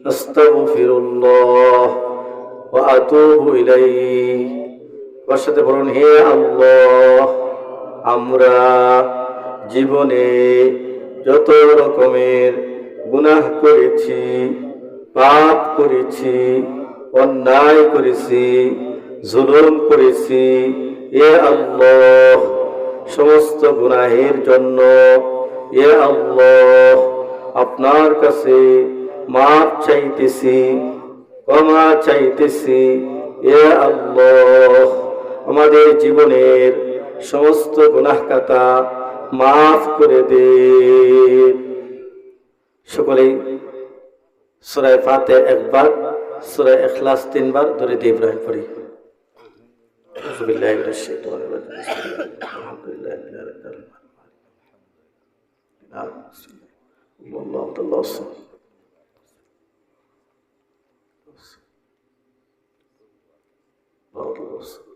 أستغفر الله وأتوب إليه সাথে বলুন হে আল্লাহ আমরা জীবনে যত রকমের গুনাহ করেছি পাপ করেছি অন্যায় করেছি জুলুম করেছি এ আল্লাহ সমস্ত গুনাহের জন্য এ আল্লাহ আপনার কাছে মাপ চাইতেছি ক্ষমা চাইতেছি, এ আল্লাহ। আমাদের জীবনের সমস্ত গুনাহকাতা মাফ করে দে। সকলেই সুরায় ফাতে একবার সুরায় এখলাস তিনবার ধরে দিয়ে ইব্রাহিম পড়ি। আলহামদুলিল্লাহ Bubbles. Bubbles.